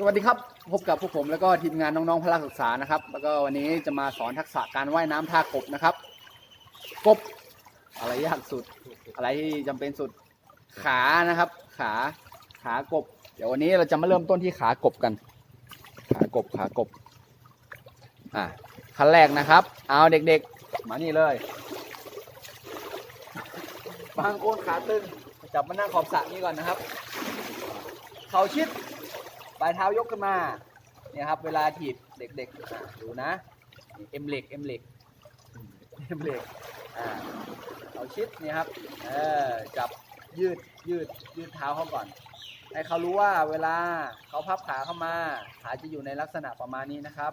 สวัสดีครับ พบกับพวกผมแล้วก็ทีมงานน้องๆพละศึกษานะครับ แล้วก็วันนี้จะมาสอนทักษะการว่ายน้ำท่ากบนะครับ กบ อะไรยากสุด อะไรที่จำเป็นสุดขานะครับ ขาขากบ เดี๋ยววันนี้เราจะมาเริ่มต้นที่ขากบกัน ขากบขากบอะขั้นแรกนะครับ เอาเด็กๆ มานี่เลย บางคนขาตึงจับมานั่งขอบสระนี้ก่อนนะครับ เขาชิด ปลายเท้ายกขึ้นมาเนี่ยครับเวลาถีบเด็กๆอะดูนะเอ็มเหล็กเอ็มเหล็กเอ็มเหล็กอ่าเขาชิดเนี่ยครับเออจับยืดยืดยืดเท้าเขาก่อน ให้เขารู้ว่าเวลาเขาพับขาเข้ามาขาจะอยู่ในลักษณะประมาณนี้นะครับ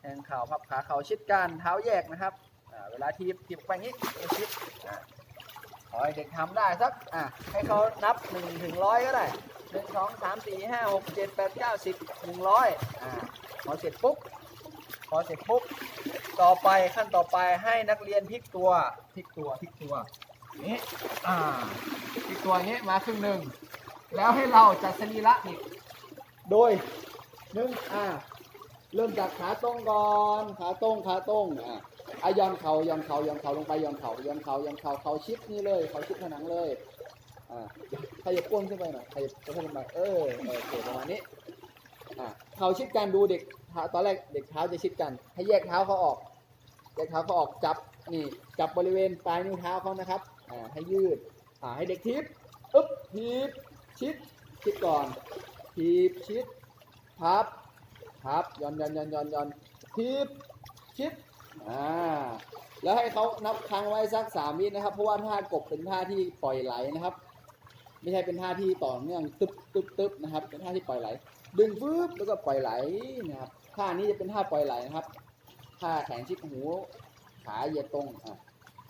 แทงเข่าพับขาเข่าชิดกันเท้าแยกนะครับอ่าเวลาทีบทีบไปงนี้ชิดอ่าขอให้เด็กทำได้สักอะให้เขานับหนึ่งถึงร้อยก็ได้ หนึ่งสองสามสี่ห้าหกเจ็ดแปดเก้าสิบหนึ่งร้อยอ่าพอเสร็จปุ๊บพอเสร็จปุ๊บต่อไปขั้นต่อไปให้นักเรียนพลิกตัวพลิกตัวพลิกตัวนี้อ่าพลิกตัวนี้มาครึ่งหนึ่งแล้วให้เราจัดสรีระอีกโดยหนึ่งอ่าเริ่มจากขาตรงก่อนขาตรงขาตรงอ่าอายอนเขายอนเขายอนเขาลงไปยอนเขายอนเขายอนเขาเขาชิดนี่เลยเขาชิดผนังเลยอ่า ขยับก้นขึ้นไปหน่อยขยับก้นขึ้นไปเออเออโอเคประมาณนี้อะเขาชิดกันดูเด็กตอนแรกเด็กเท้าจะชิดกัน ให้แยกเท้าเขาออกแยกเท้าเขาออกจับนี่จับบริเวณปลายนิ้วเท้าเขานะครับอ่าให้ยืดอ่าให้เด็กทิปอึ๊บทิปชิดชิดก่อนทิปชิดพับพับย้อนย้อนย้อนย้อนย้อนทิปชิดอ่าแล้วให้เขานับค้างไว้สักสามวินะครับ เพราะว่าท่ากบเป็นท่าที่ปล่อยไหลนะครับ ไม่ใช่เป็นท่าที่ต่อเนื่องตึ๊บตึ๊บตึ๊บนะครับ เป็นท่าที่ปล่อยไหล ดึงฟืบแล้วก็ปล่อยไหลนะครับท่านี้จะเป็นท่าปล่อยไหลนะครับท่าแขนชิดหูขาเหยียดตรงอะ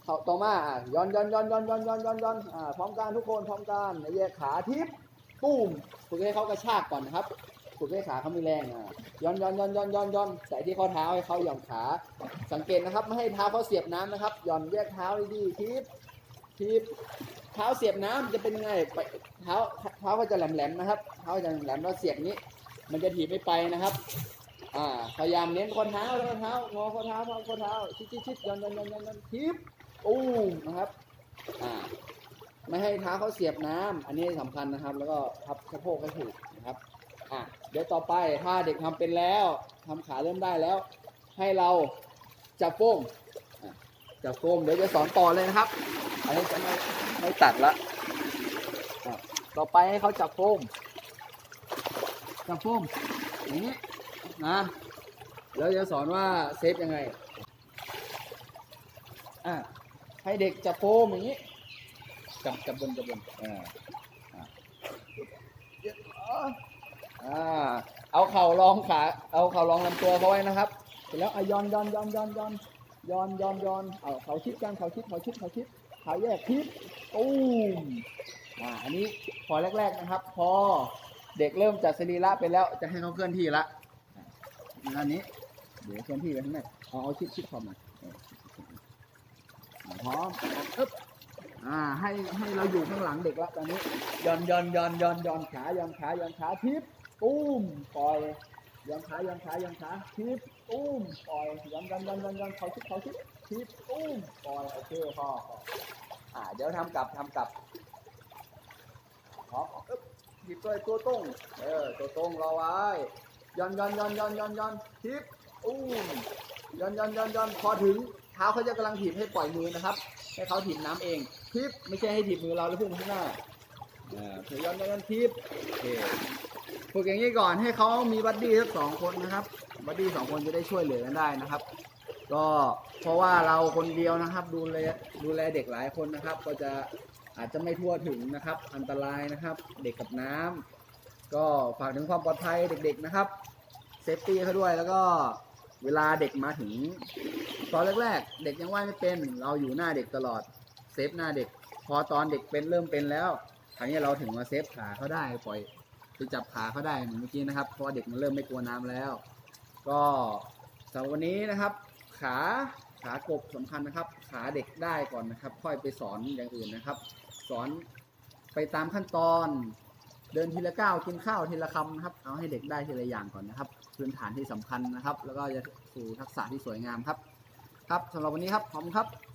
เข้าต่อมาอะย้อนย้อนย้อนย้อนย้อนย้อนย้อนย้อนอ่าพร้อมกันทุกคนพร้อมกันแยกขาทิปปุ้มฝึกให้เขากระชากก่อนนะครับฝึกให้ขาเขามีแรงอะย้อนย้อนย้อนย้อนย้อนย้อนใส่ที่ข้อเท้าให้เขาหย่อนขา สังเกตนะครับไม่ให้เท้าเขาเสียบน้ำนะครับหย่อนแยกเท้าดีๆทิปทิป เท้าเสียบน้ำจะเป็นยังไงไปเท้าเท้าก็จะแหลมๆนะครับ เท้าจะแหลมๆแล้วเสียบนี้ มันจะถีบไม่ไปนะครับ อ่าพยายามเน้นข้อเท้าข้อเท้างอข้อเท้าข้อเท้าชิดชิดชิดย้อนย้อนย้อนย้อนย้อนทิปอู้นะครับ อ่าไม่ให้เท้าเขาเสียบน้ำอันนี้สำคัญนะครับ แล้วก็พับสะโพกให้ถูกนะครับอะเดี๋ยวต่อไปถ้าเด็กทำเป็นแล้วทำขาเริ่มได้แล้ว ให้เราจับโฟมอะจับโฟมเดี๋ยวจะสอนต่อเลยนะครับ อันนี้จะไม่ไม่ตัดละต่อไปให้เขาจับโฟมจับโฟมอย่างนี้นะแล้วจะสอนว่าเซฟยังไงอะให้เด็กจับโฟมอย่างนี้จับจับบนจับบนอ่าอ่าอ่าเอาเข่ารองขาเอาเข่ารองลำตัวเขาไว้นะครับเสร็จแล้วอะย้อนย้อนย้อนย้อนย้อนย้อนย้อนย้อนเอาเขาชิดกันเขาชิดเขาชิดเขาชิด ขาแยกทิศตูมอ่าอันนี้พอแรก ๆนะครับ พอเด็กเริ่มจัดสรีระไปแล้วจะให้เขาเคลื่อนที่ละอ่าอันนี้ เดี๋ยวเคลื่อนที่ไปข้างในเอาเอาชิดชิดขอบมาเอออ่าพร้อมอึ๊บอ่าให้ให้เราอยู่ข้างหลังเด็กละตอนนี้ย้อนย้อนย้อนย้อนย้อนขาย้อนขาย้อนขาทิศตูมปล่อยย้อนขาย้อนขาย้อนขาทิป ตุ้มปล่อยย้อนย้อนย้อนย้อนย้อนเขาชิดเขาชิดทิปตุ้มปล่อยโอเคพอออ่าเดี๋ยวทำกลับทำกลับพร้อมอึ๊บหยิบตัวตัวตรงเออตัวตรงรอไว้ย้อนย้อนย้อนย้อนย้อนย้อนทิปตุ้มย้อนย้อนย้อนย้อนพอถึงเท้าเขาจะกำลังถีบให้ปล่อยมือนะครับ ให้เขาถีบน้ำเองทิปไม่ใช่ให้ถีบมือเราแล้วพุ่งข้างหน้าอ่าเดี๋ยวย้อนย้อนย้อนทิปโอเคฝึกอย่างนี้ก่อนให้เขามีบัดดี้สักสองคนนะครับ บัดดี้สองคนจะได้ช่วยเหลือกันได้นะครับ ก็เพราะว่าเราคนเดียวนะครับ ดูแลดูแลเด็กหลายคนนะครับ ก็จะอาจจะไม่ทั่วถึงนะครับ อันตรายนะครับ เด็กกับน้ำก็ฝากถึงความปลอดภัยเด็ก ๆนะครับเซฟตี้เขาด้วยแล้วก็เวลาเด็กมาถึงตอนแรกๆ เด็กยังว่ายไม่เป็น เราอยู่หน้าเด็กตลอดเซฟหน้าเด็ก พอตอนเด็กเป็นเริ่มเป็นแล้วคราวนี้เราถึงมาเซฟขาเขาได้ปล่อยไปจับขาเขาได้เหมือนเมื่อกี้นะครับเพราะเด็กมันเริ่มไม่กลัวน้ำแล้ว ก็สำหรับวันนี้นะครับ ขาขากบสำคัญนะครับ ขาเด็กได้ก่อนนะครับ ค่อยไปสอนอย่างอื่นนะครับ สอนไปตามขั้นตอนเดินทีละก้าวกินข้าวทีละคำนะครับ เอาให้เด็กได้ทีละอย่างก่อนนะครับ พื้นฐานที่สำคัญนะครับ แล้วก็จะสู่ทักษะที่สวยงามครับ ครับสำหรับวันนี้ครับ ขอบคุณครับ